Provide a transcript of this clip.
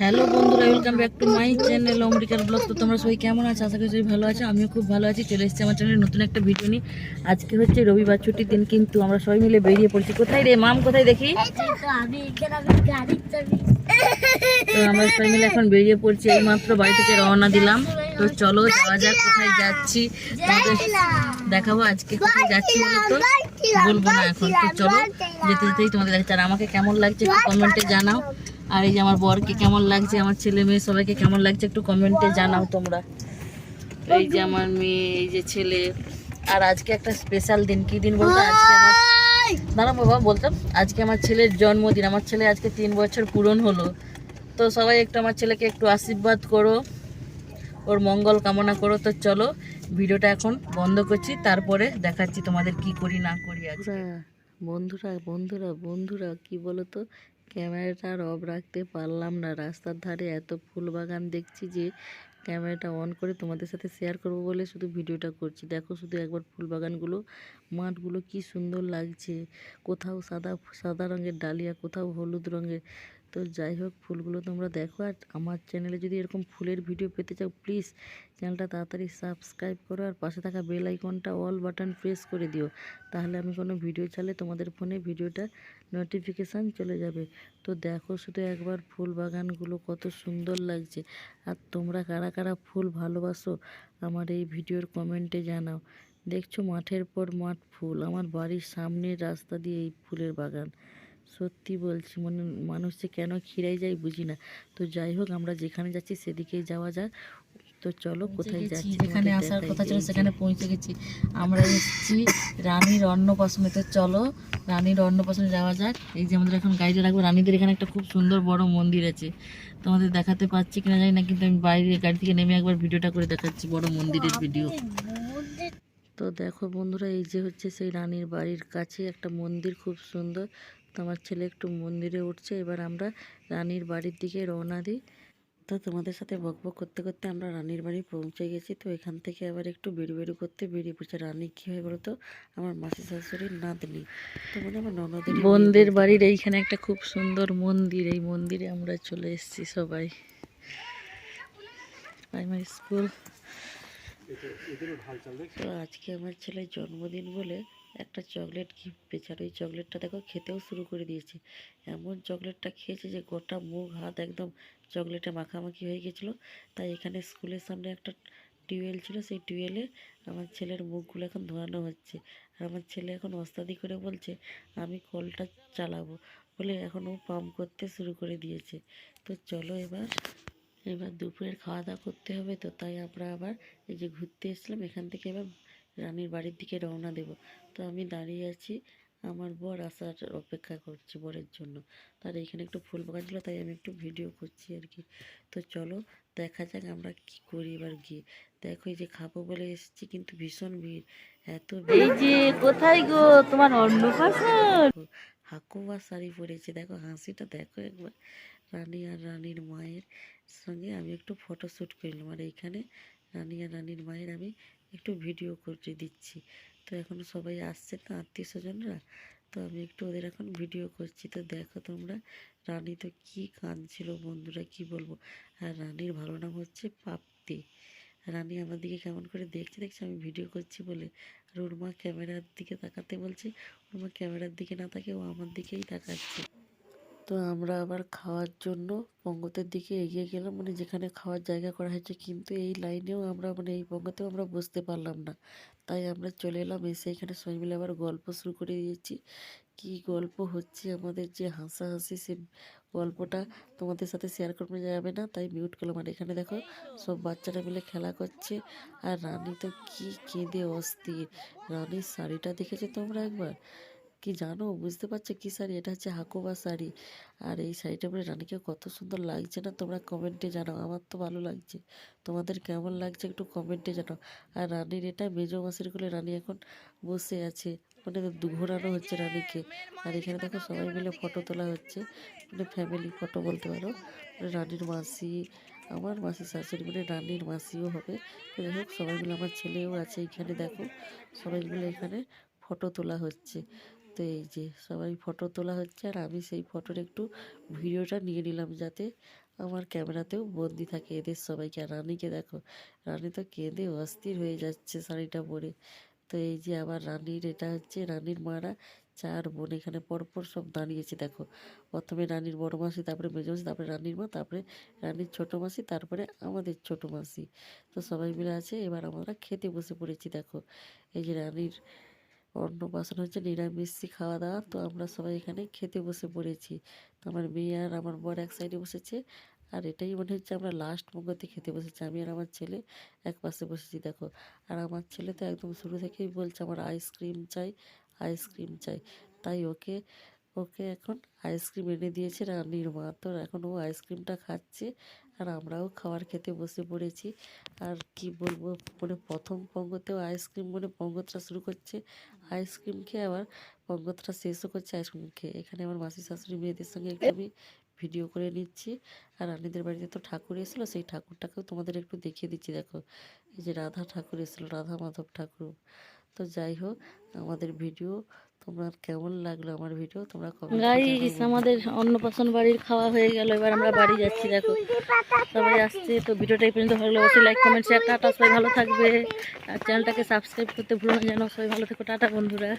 Hello বন্ধুরা welcome back to my channel অমরিকার blog তো তোমরা সবাই কেমন আছো? আশা করি সবাই ভালো আছো। আমিও খুব ভালো আছি। চলে এসেছি আমার চ্যানেলে নতুন একটা ভিডিও নিয়ে। আজকে হচ্ছে রবিবার ছুটির দিন কিন্তু আমরা সবাই মিলে বেরিয়ে পড়ছি। কোথায় রে মাম? কোথায় দেখি? তো আমরা সবাই মিলে এখন বেরিয়ে পড়ছি। এই মাত্র বাড়ি থেকে রওনা দিলাম। তো চলো যাওয়া যাক কোথায় যাচ্ছি। দেখাবো আজকে কোথায় যাচ্ছি তো? বলব না এখন। তো চলো যেতে যেতেই তোমাদের দেখাচ্ছি। আর আমাকে কেমন লাগছে একটু কমেন্টে জানাও। আর এই যে আমার বরকে কেমন লাগছে আমার ছেলে মেয়ে সবাইকে কেমন লাগছে একটু কমেন্টে জানাও তোমরা। এই যে আমার মেয়ে এই যে ছেলে। আর আজকে একটা স্পেশাল দিন। কি দিন বলতে? আজকে আমার দাঁড়া বাবা বলতাম আজকে আমার ছেলের জন্মদিন। আমার ছেলে আজকে তিন বছর পূরণ হলো। তো সবাই একটু আমার ছেলেকে একটু আশীর্বাদ করো। ওর মঙ্গল কামনা করো তো চলো, ভিডিওটা এখন বন্ধ করছি, তারপরে দেখাচ্ছি তোমাদের কি করি না করি আজকে। বন্ধুরা বন্ধুরা বন্ধুরা, কি বলো তো ক্যামেরাটা আর অফ রাখতে পারলাম না, রাস্তার ধারে এত ফুল বাগান দেখছি যে ক্যামেরাটা অন করে তোমাদের সাথে শেয়ার করব বলে শুধু ভিডিওটা করছি। দেখো শুধু একবার ফুল বাগানগুলো, মাঠগুলো কি সুন্দর লাগছে। কোথাও সাদা সাদা রঙের ডালিয়া, কোথাও হলুদ রঙের। তো যাই হোক, ফুলগুলো তোমরা দেখো আর আমার চ্যানেলে যদি এরকম ফুলের ভিডিও পেতে চাও প্লিজ চ্যানেলটা তাড়াতাড়ি সাবস্ক্রাইব করো আর পাশে থাকা বেল আইকনটা অল বাটন প্রেস করে দিও। তাহলে আমি কোনো ভিডিও চালে তোমাদের ফোনে ভিডিওটা নোটিফিকেশান চলে যাবে। তো দেখো শুধু একবার ফুল বাগানগুলো কত সুন্দর লাগছে। আর তোমরা কারা কারা ফুল ভালোবাসো, আমার এই ভিডিওর কমেন্টে জানাও। দেখছ মাঠের পর মাঠ ফুল, আমার বাড়ির সামনের রাস্তা দিয়ে এই ফুলের বাগান। সত্যি বলছি মনে মানুষ যে কেন খিরাই যায় বুঝি না। তো যাই হোক আমরা যেখানে যাচ্ছি সেদিকেই যাওয়া যাক। তো চলো কোথায় যাচ্ছি যেখানে আসার কথা ছিল সেখানে পৌঁছে গেছি। আমরা এসেছি রানীর অন্নপ্রাশনে। তো চলো রানীর অন্নপ্রাশনে যাওয়া যাক। এই যে আমাদের এখন গাড়িতে রাখব রানীদের এখানে একটা খুব সুন্দর বড় মন্দির আছে। তোমাদের দেখাতে পাচ্ছি কিনা জানি না কিন্তু আমি বাইরে গাড়ি থেকে নেমে একবার ভিডিওটা করে দেখাচ্ছি বড় মন্দিরের ভিডিও তো দেখো বন্ধুরা এই যে হচ্ছে সেই রানীর বাড়ির কাছে একটা মন্দির খুব সুন্দর। তো আমার ছেলে একটু মন্দিরে উঠছে এবার আমরা রানীর বাড়ির দিকে রওনা দিই। তো তোমাদের সাথে বকবক করতে করতে আমরা রানীর বাড়ি পৌঁছে গেছি। তো এখান থেকে আবার একটু বেরু বেরু করতে বেরিয়ে পড়ছে। রানী কী হয় বলতো? আমার মাসি শাশুড়ির নাতনি। তো মানে আমার ননদের বোনদের বাড়ির এইখানে একটা খুব সুন্দর মন্দির এই মন্দিরে আমরা চলে এসেছি সবাই। প্রাইমারি স্কুল তো আজকে আমার ছেলের জন্মদিন বলে একটা চকলেট গিফট পেয়েছে আর ওই চকলেটটা দেখো খেতেও শুরু করে দিয়েছে। এমন চকলেটটা খেয়েছে যে গোটা মুখ, হাত একদম চকলেটে মাখামাখি হয়ে গেছিল। তাই এখানে স্কুলের সামনে একটা টিউবওয়েল ছিল, সেই টিউবওয়েলে আমার ছেলের মুখগুলো এখন ধোয়ানো হচ্ছে। আর আমার ছেলে এখন ওস্তাদি করে বলছে, আমি কলটা চালাবো। বলে এখন ও পাম্প করতে শুরু করে দিয়েছে। তো চলো এবার এবার দুপুরের খাওয়া দাওয়া করতে হবে তো, তাই আমরা আবার এই যে ঘুরতে এসেছিলাম, এখান থেকে এবার রানীর বাড়ির দিকে রওনা দেব। তো আমি দাঁড়িয়ে আছি আমার বর আসার অপেক্ষা করছি বরের জন্য। তার এখানে একটু ফুল বাগান ছিল তাই আমি একটু ভিডিও করছি আর কি। তো চলো দেখা যাক আমরা কি করি এবার গিয়ে। দেখো এই যে খাব বলে এসেছি কিন্তু ভীষণ ভিড়। এত এই যে কোথায় গো? তোমার অন্নপ্রাশন? হাকুয়া শাড়ি পরেছে। দেখো হাসিটা দেখো একবার। রানী আর রানীর মায়ের সঙ্গে আমি একটু ফটো শ্যুট করলাম আর এইখানে রানী আর রানীর মায়ের আমি একটু ভিডিও করে দিচ্ছি। তো এখন সবাই আসছে তো আত্মীয় স্বজনরা? তো আমি একটু ওদের এখন ভিডিও করছি। তো দেখো তোমরা, রানী তো কী কাঁদছিল বন্ধুরা, কি বলব? আর রানীর ভালো নাম হচ্ছে পাপ্তি। রানী আমার দিকে কেমন করে দেখছে দেখছে আমি ভিডিও করছি বলে। আর ওর মা ক্যামেরার দিকে তাকাতে বলছে, ওর মা ক্যামেরার দিকে না তাকে ও আমার দিকেই তাকাচ্ছে। তো আমরা আবার খাওয়ার জন্য পঙ্গতের দিকে এগিয়ে গেলাম। মানে যেখানে খাওয়ার জায়গা করা হয়েছে, কিন্তু এই লাইনেও আমরা মানে এই পঙ্গতেও আমরা বুঝতে পারলাম না। তাই আমরা চলে এলাম, এসে এখানে সবাই মিলে আবার গল্প শুরু করে দিয়েছি। কি গল্প হচ্ছে আমাদের যে হাসাহাসি, সে গল্পটা তোমাদের সাথে শেয়ার করতে যাবে না, তাই মিউট করলাম। আর এখানে দেখো, সব বাচ্চারা মিলে খেলা করছে। আর রানী তো কি কেঁদে অস্থির। রানীর শাড়িটা দেখেছ তোমরা একবার? কি জানো? বুঝতে পারছ কি শাড়ি? এটা হচ্ছে হাকোবা শাড়ি। আর এই শাড়িটা পরে রানীকে কত সুন্দর লাগছে না তোমরা কমেন্টে জানাও। আমার তো ভালো লাগছে। তোমাদের কেমন লাগছে একটু কমেন্টে জানাও। আর রানীর এটা মেজো মাসির কোলে রানী এখন বসে আছে। মানে ঘোরানো হচ্ছে রানীকে। আর এখানে দেখো সবাই মিলে ফটো তোলা হচ্ছে। মানে ফ্যামিলি ফটো বলতে পারো। মানে রানীর মাসি, আমার মাসি শাশুড়ি মানে রানীর মাসিও হবে। হোক, সবাই মিলে আমার ছেলেও আছে এখানে দেখো। সবাই মিলে এখানে ফটো তোলা হচ্ছে। তো এই যে সবাই ফটো তোলা হচ্ছে আর আমি সেই ফটোর একটু ভিডিওটা নিয়ে নিলাম যাতে আমার ক্যামেরাতেও বন্দি থাকে। এদের সবাইকে আর রানীকে দেখো, রানী তো কেঁদে অস্থির হয়ে যাচ্ছে শাড়িটা পরে। তো এই যে আবার রানীর, এটা হচ্ছে রানীর মারা, চার বোন, এখানে পরপর সব দাঁড়িয়েছে, দেখো। প্রথমে রানীর বড় মাসি, তারপরে মেজো মাসি, তারপরে রানীর মা, তারপরে রানীর ছোটো মাসি, তারপরে আমাদের ছোটো মাসি। তো সবাই মিলে আছে, এবার আমরা খেতে বসে পড়েছি, দেখো। এই যে রানীর অন্নপ্রাশন হচ্ছে নিরামিষ খাওয়া দাওয়া তো আমরা সবাই এখানে খেতে বসে পড়েছি। তো আমার মেয়ে আর আমার বর এক সাইডে বসেছে। আর এটাই মনে হচ্ছে আমরা লাস্ট পঙ্গতে খেতে বসেছি। আমি আর আমার ছেলে এক পাশে বসেছি, দেখো। আর আমার ছেলে তো একদম শুরু থেকেই বলছে, আমার আইসক্রিম চাই আইসক্রিম চাই। তাই ওকে ওকে এখন আইসক্রিম এনে দিয়েছে রানীর মা তো এখন ও আইসক্রিমটা খাচ্ছে আর আমরাও খাবার খেতে বসে পড়েছি। আর কি বলব মানে প্রথম পঙ্গতেও আইসক্রিম মানে পঙ্গতটা শুরু করছে। আইসক্রিম খেয়ে আবার পঙ্গতটা শেষও করছে আইসক্রিম খেয়ে। এখানে আমার মাসি শাশুড়ি মেয়েদের সঙ্গে একটু আমি ভিডিও করে নিচ্ছি। আর রানীদের বাড়িতে তো ঠাকুর এসেছিল, সেই ঠাকুরটাকেও তোমাদের একটু দেখিয়ে দিচ্ছি। দেখো, এই যে রাধা ঠাকুর এসেছিল, রাধা মাধব ঠাকুর। তো যাই হোক, আমাদের ভিডিও তোমার কেমন লাগল আমার ভিডিও তোমরা গাইস আমাদের অন্নপ্রাশন বাড়ির খাওয়া হয়ে গেল এবার আমরা বাড়ি যাচ্ছি দেখো। সবাই আসছে তো ভিডিওটা এই পর্যন্ত ভালো অবশ্যই লাইক কমেন্ট শেয়ার টাটা সবাই ভালো থাকবে। আর চ্যানেলটাকে সাবস্ক্রাইব করতে ভুলো না যেন সবাই ভালো থাকো টাটা বন্ধুরা।